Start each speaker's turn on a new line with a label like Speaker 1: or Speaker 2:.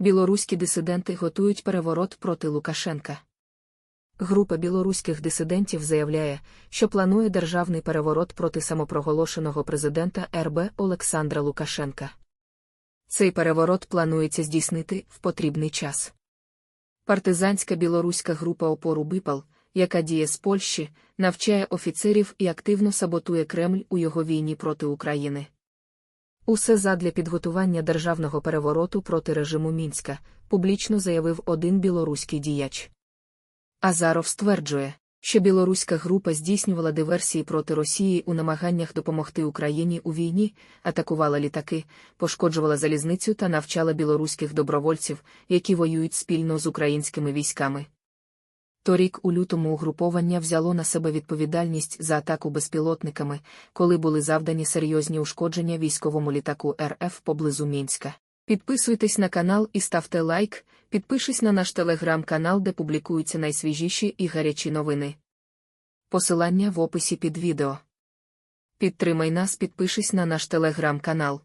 Speaker 1: Білоруські дисиденти готують переворот проти Лукашенка. Група білоруських дисидентів заявляє, що планує державний переворот проти самопроголошеного президента РБ Олександра Лукашенка. Цей переворот планується здійснити в потрібний час. Партизанська білоруська група опору БИПАЛ, яка діє з Польщі, навчає офіцерів і активно саботує Кремль у його війні проти України. Усе задля підготування державного перевороту проти режиму Мінська, публічно заявив один білоруський діяч. Азаров стверджує, що білоруська група здійснювала диверсії проти Росії у намаганнях допомогти Україні у війні, атакувала літаки, пошкоджувала залізницю та навчала білоруських добровольців, які воюють спільно з українськими військами. Торік у лютому угруповання взяло на себе відповідальність за атаку безпілотниками, коли були завдані серйозні ушкодження військовому літаку РФ поблизу Мінська. Підписуйтесь на канал і ставте лайк, підпишись на наш телеграм-канал, де публікуються найсвіжіші і гарячі новини. Посилання в описі під відео. Підтримай нас, підпишись на наш телеграм-канал.